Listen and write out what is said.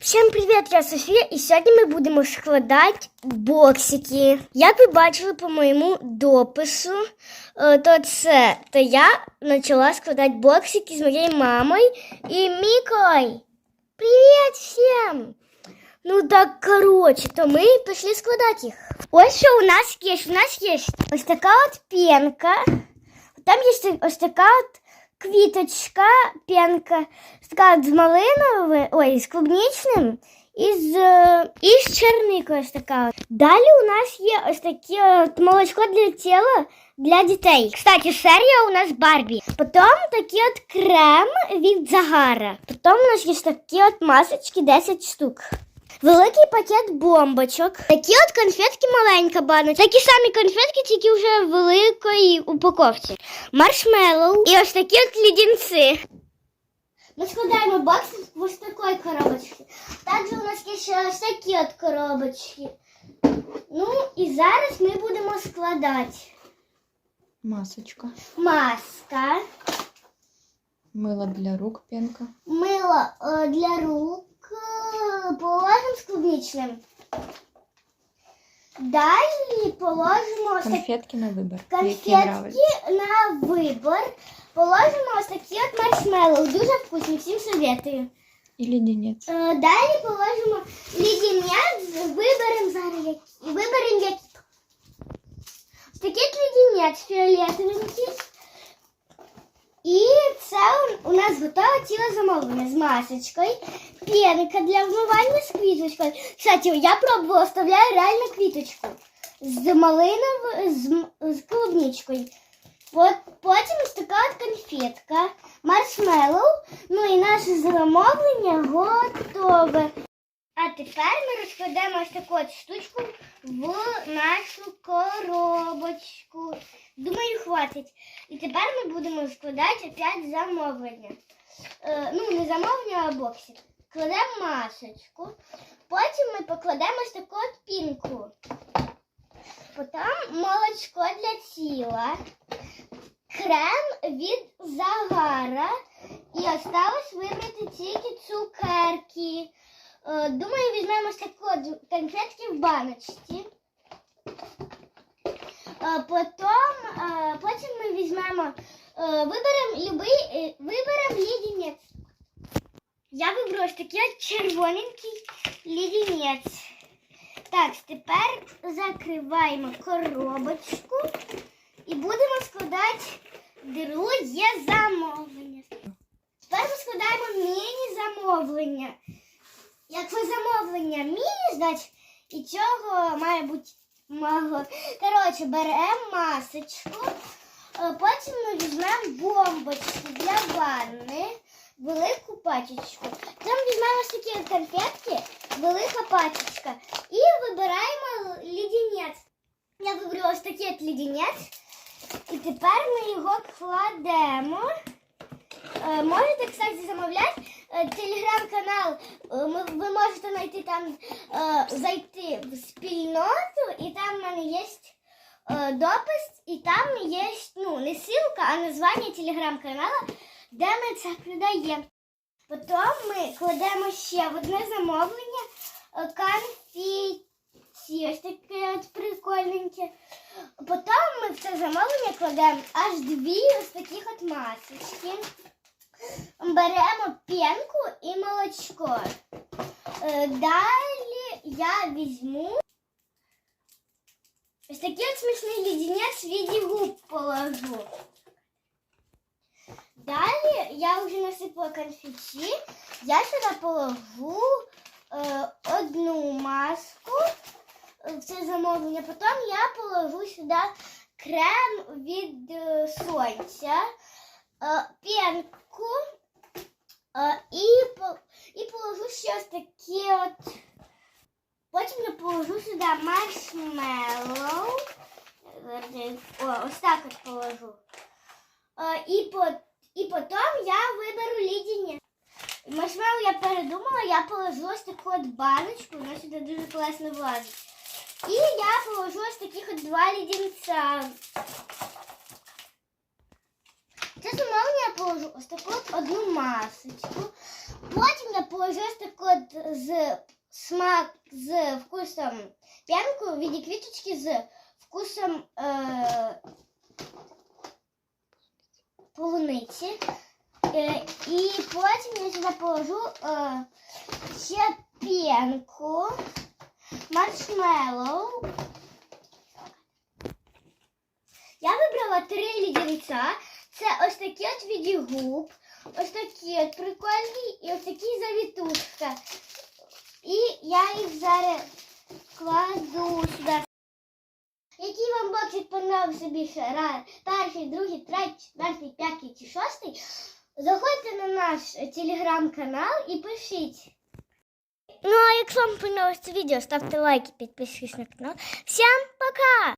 Всім привіт, я Софія, і сьогодні ми будемо складати боксики. Як ви бачили по моєму допису, е, то це то я почала складати боксики з моєю мамою і Мікою. Привіт всім! Ну так, коротше, то ми пішли складати їх. Ось що у нас є. У нас є ось така от пенка. Там є ось така от квіточка, така з малиновим, ой, з клубничним і з, е, і з черникою така. Далі у нас є ось таке молочко для тіла для дітей. Кстати, серія у нас Барбі. Потім такий от крем від Загара. Потім у нас є такі от масочки 10 штук. Великий пакет бомбочок. Такі от конфетки маленька баночка. Такі самі конфетки, тільки вже в великій упаковці. Маршмеллоу і ось такі от лідінці. Ми складаємо бокс в ось такої коробочки. Також у нас є ще ось такі от коробочки. Ну і зараз ми будемо складати Масочка. маска, Мило для рук пенка. мило е, для рук, положимо з клубничним. Далі положимо ось такі Конфетки на вибір. Які нравляться. конфетки на вибор. Положимо ось такі от маршмеллоу. Дуже вкусні, всім советую. І леденець. Е, Далі положимо лідінець, виберемо зараз які. Виберемо які. Ось такий от лідінець фіолетовенький. У- нас готове ціле замовлення з масочкою, пенка для вмивання з квіточкою. Кстати, я пробувала, оставляю реально квіточку з малиновою, з, з клубничкою. От, потім ось така от конфетка, маршмеллоу, ну і наше замовлення готове. Тепер ми розкладемо ось таку от штучку в нашу коробочку. Думаю, хватить. І тепер ми будемо складати опять замовлення. Е, ну, не замовлення, а боксик. Кладемо масочку. Потім ми покладемо ось таку от пінку. Потім молочко для тіла, крем від загара. І осталось вибрати тільки цукерки. Е, Думаю, візьмемо таку конфетки в баночці. Е, Потім, е, потім ми візьмемо, виберемо любий, виберемо лідінець. Я вибрала ось такий червоненький лідінець. Так, тепер закриваємо коробочку і будемо складати друге замовлення. Тепер ми складаємо міні-замовлення. Якщо замовлення міні, значить і цього має бути мало. Коротше, беремо масочку, е, потім ми візьмемо бомбочки для ванни, велику пачечку. Потім візьмемо ось такі конфетки, велика пачечка. І вибираємо лідінець. Я вибрала ось такий лідінець. І тепер ми його кладемо. Е, Можете, кстати, замовляти телеграм-канал. Е, Ви можете знайти там, е, зайти в спільноту, і там в мене є е, допис, і там є ну, не ссылка, а названня телеграм-каналу, де ми це продаємо. Потім ми кладемо ще в одне замовлення конфеті. Ось таке от прикольненьке. Потім ми в це замовлення кладемо аж дві ось таких от масочки. Беремо пенку і молочко. Е, Далі я візьму ось такий от смішний лідінець в віді губ положу. Далі я вже насипала конфеті. Я сюди положу е, одну маску е, це замовлення. Потім я положу сюди крем від е, сонця, е, пенку і, по- і положу ще ось такі от. Потім я положу сюди маршмеллоу. Е, О, ось так от положу. Е, І, по, і потім я виберу лідіння. Маршмеллоу я передумала, я положу ось таку от баночку, вона сюди дуже класно влазить. І я положу ось таких от два лідінця. Це замовлення я положу ось таку от одну масочку. Потім я положу ось таку з смак з вкусом п'янку в віді квіточки з вкусом е, полуниці. Е, і потім я сюди положу е, ще п'янку, маршмеллоу. Я вибрала три лідерця. Це ось такі от віді губ, ось такі от прикольні і ось такі завітушка. І я їх зараз кладу сюди. Який вам боксик понравився більше? Ра- Перший, другий, третій, четвертий, п'ятий чи шостий? Заходьте на наш телеграм-канал і пишіть. Ну а якщо вам понравилось це відео, ставте лайки, підписуйтесь на канал. Всім пока!